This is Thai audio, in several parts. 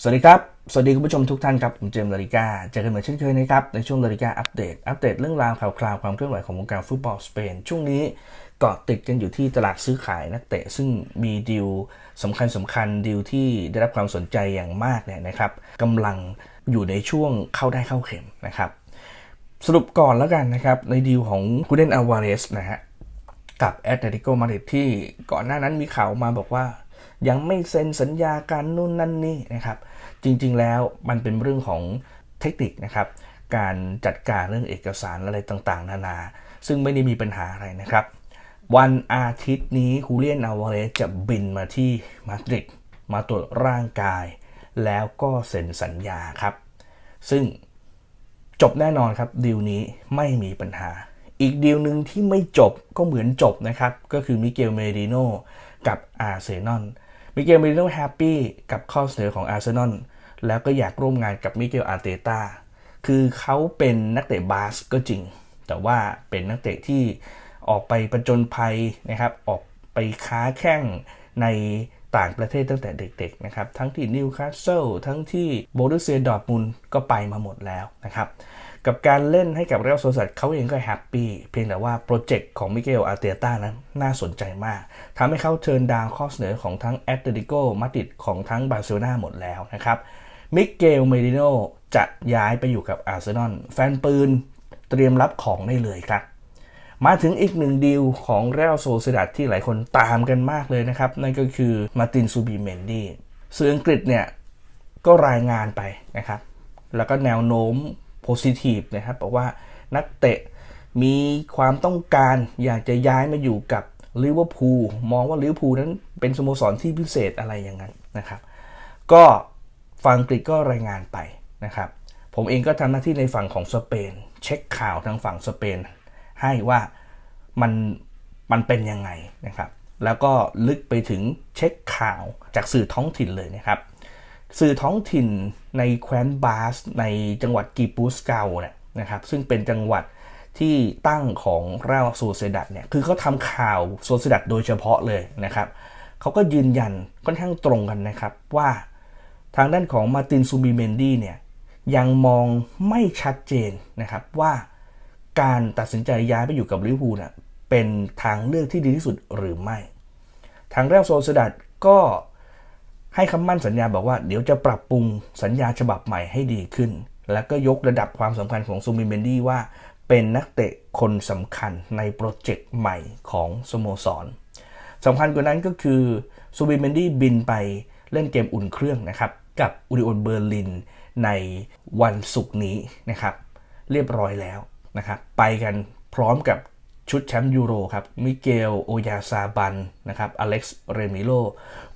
สวัสดีครับ สวัสดีคุณผู้ชมทุกท่านครับ ผมเจมส์ลาริก้าเจอกันเหมือนเช่นเคยนะครับ ในช่วงลาริก้าอัปเดต อัปเดตเรื่องราวข่าวคราวความเคลื่อนไหวของวงการฟุตบอลสเปน ช่วงนี้เกาะติดกันอยู่ที่ตลาดซื้อขายนักเตะ ซึ่งมีดีลสำคัญสำคัญดีลที่ได้รับความสนใจอย่างมากเนี่ยนะครับกำลังอยู่ในช่วงเข้าได้เข้าเข็มนะครับ สรุปก่อนแล้วกันนะครับในดีลของคูเดนอาวาเรสนะฮะกับแอตเลติโกมาดริดที่ก่อนหน้านั้นมีข่าวมาบอกว่า ยังไม่เซ็นสัญญาการนู่นนั่นนี่นะครับจริงๆแล้วมันเป็นเรื่องของเทคนิคนะครับการจัดการเรื่องเอกสารอะไรต่างๆ นานา ซึ่งไม่ได้มีปัญหาอะไรนะครับ วันอาทิตย์นี้คูเลียนอาวาเรสจะบินมาที่มาดริดมาตรวจร่างกาย แล้วก็เซ็นสัญญาครับ ซึ่งจบแน่นอนครับดีลนี้ไม่มีปัญหา อีกดีลหนึ่งที่ไม่จบก็เหมือนจบนะครับ ก็คือมิเกลเมดิโนกับอาร์เซนอล มิเกลเมดิโนแฮปปี้กับข้อเสนอของอาร์เซนอลแล้วก็อยากร่วมงานกับมิเกลอาร์เตตาคือเขาเป็นนักเตะบาสก็จริง แต่ว่าเป็นนักเตะที่ออกไปประจนภัยนะครับ ออกไปค้าแข่งในต่างประเทศตั้งแต่เด็กๆนะครับ ทั้งที่นิวคาสเซิลทั้งที่โบรุเซียดอร์มุนก็ไปมาหมดแล้วนะครับ กับการเล่นให้กับเรอัลโซซัดเขาเองก็แฮปปี้เพียงแต่ว่าโปรเจกต์ของมิเกลอาร์เตต้านั้นน่าสนใจมากทำให้เขาเชิญดาวข้อเสนอของทั้งแอตเลติโกมาดริดของทั้งบาร์เซโลนาหมดแล้วนะครับมิเกลเมดิโนจะย้ายไปอยู่กับอาร์เซนอลแฟนปืนเตรียมรับของได้เลยครับ มาถึงอีกหนึ่งดีลของเรอัลโซซิดัดที่หลายคนตามกันมากเลยนะครับ นั่นก็คือมาตินซูบีเมนดีสื่ออังกฤษเนี่ยก็รายงานไปนะครับ แล้วก็แนวโน้ม โพซิทีฟนะครับบอกว่านักเตะมีความต้องการอยากจะย้ายมาอยู่กับลิเวอร์พูลมองว่าลิเวอร์พูลนั้นเป็นสโมสรที่พิเศษอะไรอย่างนั้นนะครับ ก็ฝั่งอังกฤษก็รายงานไปนะครับ ผมเองก็ทำหน้าที่ในฝั่งของสเปน เช็คข่าวทางฝั่งสเปน ให้ว่ามันมันเป็นยังไงนะครับ แล้วก็ลึกไปถึงเช็คข่าวจากสื่อท้องถิ่นเลยนะครับ สื่อท้องถิ่นในแคว้นบาส ในจังหวัดกีปูสเกาเนี่ยนะครับซึ่งเป็นจังหวัดที่ตั้งของราโซเซดัตเนี่ยคือเขาทำข่าวโซเซดัตโดยเฉพาะเลยนะครับเขาก็ยืนยันค่อนข้างตรงกันนะครับว่าทางด้านของมาตินซูบิเมนดี้เนี่ยยังมองไม่ชัดเจนนะครับว่าการตัดสินใจย้ายไปอยู่กับลิเวอร์พูลน่ะเป็นทางเลือกที่ดีที่สุดหรือไม่ ทางเรอัลโซเซดัตก็ ให้คำมั่นสัญญาบอกว่าเดี๋ยวจะปรับปรุงสัญญาฉบับใหม่ให้ดีขึ้น แล้วก็ยกระดับความสำคัญของซูมิเมนดี้ว่า เป็นนักเตะคนสำคัญในโปรเจกต์ใหม่ของสโมสรสำคัญกว่านั้นก็คือซูบิเมนดี้บินไปเล่นเกมอุ่นเครื่องนะครับ กับอูริโอนเบอร์ลินในวันศุกร์นี้นะครับ เรียบร้อยแล้วนะครับ ไปกันพร้อมกับ ชุดแชมป์ยูโรครับ มิเกล โอยาซาบัน นะครับ อเล็กซ์ เรมิโล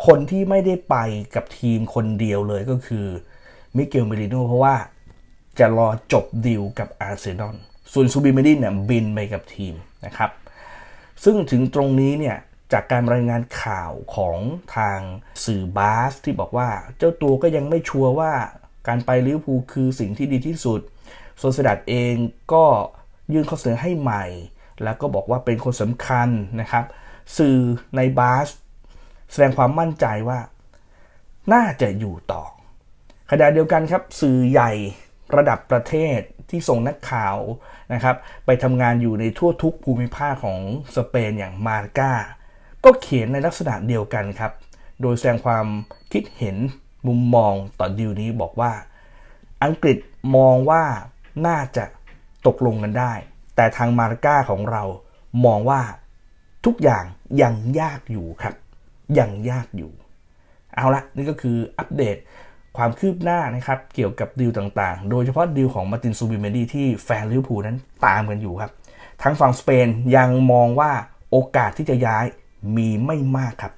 คนที่ไม่ได้ไปกับทีมคนเดียวเลยก็คือ มิเกล เมริโน เพราะว่าจะรอจบดีลกับอาร์เซนอล ส่วนซูบิเมดินเนี่ยบินไปกับทีมนะครับ ซึ่งถึงตรงนี้เนี่ย จากการรายงานข่าวของทางสื่อบาสที่บอกว่าเจ้าตัวก็ยังไม่ชัวร์ว่าการไปลิเวอร์พูลคือสิ่งที่ดีที่สุดโซเซดัตเองก็ยื่นข้อเสนอให้ใหม่ แล้วก็บอกว่าเป็นคนสำคัญนะครับ สื่อในบาสแสดงความมั่นใจว่า น่าจะอยู่ต่อขณะเดียวกันครับ สื่อใหญ่ระดับประเทศที่ส่งนักข่าวนะครับ ไปทำงานอยู่ในทั่วทุกภูมิภาคของสเปนอย่างมาร์กาก็เขียนในลักษณะเดียวกันครับ โดยแสดงความคิดเห็นมุมมองต่อดีลนี้บอกว่า อังกฤษมองว่าน่าจะตกลงกันได้ แต่ทางมาร์ก้าของเรามองว่าทุกอย่างยังยากอยู่ครับ ยังยากอยู่ เอาละนี่ก็คืออัปเดตความคืบหน้านะครับ เกี่ยวกับดีลต่างๆ โดยเฉพาะดีลของมาตินซูบิเมดีที่แฟนลิเวอร์พูลนั้นตามกันอยู่ครับทางฝั่งสเปนยังมองว่าโอกาสที่จะย้ายมีไม่มากครับ